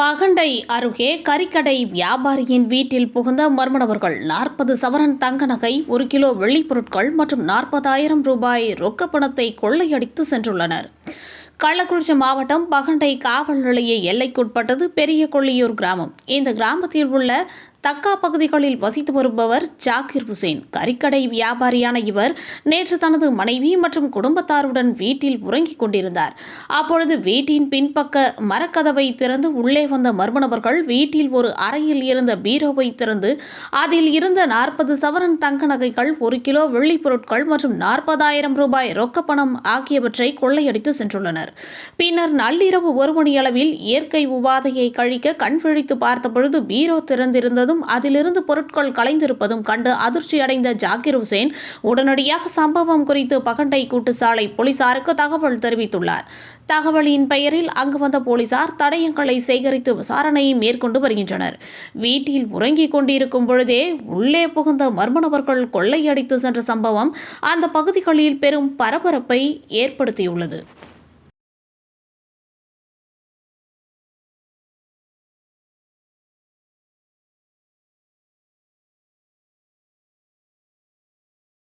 பகண்டை அருகே கறிக்கடை வியாபாரியின் வீட்டில் புகுந்த மர்ம நபர்கள் நாற்பது சவரன் தங்க நகை ஒரு கிலோ வெள்ளிப்பொருட்கள் மற்றும் நாற்பதாயிரம் ரூபாய் ரொக்க பணத்தை கொள்ளையடித்து சென்றுள்ளனர். கள்ளக்குறிச்சி மாவட்டம் பகண்டை காவல் நிலைய எல்லைக்குட்பட்டது பெரிய கொள்ளியூர் கிராமம். இந்த கிராமத்தில் உள்ள தக்கா பகுதிகளில் வசித்து வருபவர் ஜாகிர் ஹுசேன். கறிக்கடை வியாபாரியான இவர் நேற்று தனது மனைவி மற்றும் குடும்பத்தாருடன் வீட்டில் உறங்கிக் கொண்டிருந்தார். அப்பொழுது வீட்டின் பின்பக்க மரக்கதவை திறந்து உள்ளே வந்த மர்ம நபர்கள் வீட்டில் ஒரு அறையில் இருந்த பீரோவை திறந்து அதில் இருந்த நாற்பது சவரன் தங்க நகைகள் ஒரு கிலோ வெள்ளிப் பொருட்கள் மற்றும் நாற்பதாயிரம் ரூபாய் ரொக்கப்பணம் ஆகியவற்றை கொள்ளையடித்து சென்றுள்ளனர். பின்னர் நள்ளிரவு ஒரு மணியளவில் இயற்கை உபாதையை கழிக்க கண் விழித்து பார்த்தபொழுது பீரோ திறந்திருந்ததும் இருப்பதும் அதிலிருந்து பொருட்கள் கலைந்திருப்பதும் கண்டு அதிர்ச்சியடைந்த ஜாகிர் ஹுசேன் உடனடியாக சம்பவம் குறித்து பகண்டை கூட்டுச்சாலை போலீசாருக்கு தகவல் தெரிவித்துள்ளார். தகவலின் பெயரில் அங்கு வந்த போலீசார் தடயங்களை சேகரித்து விசாரணையை மேற்கொண்டு வருகின்றனர். வீட்டில் உறங்கிக் கொண்டிருக்கும் பொழுதே உள்ளே புகுந்த மர்ம நபர்கள் கொள்ளையடித்து சென்ற சம்பவம் அந்த பகுதிகளில் பெரும் பரபரப்பை ஏற்படுத்தியுள்ளது.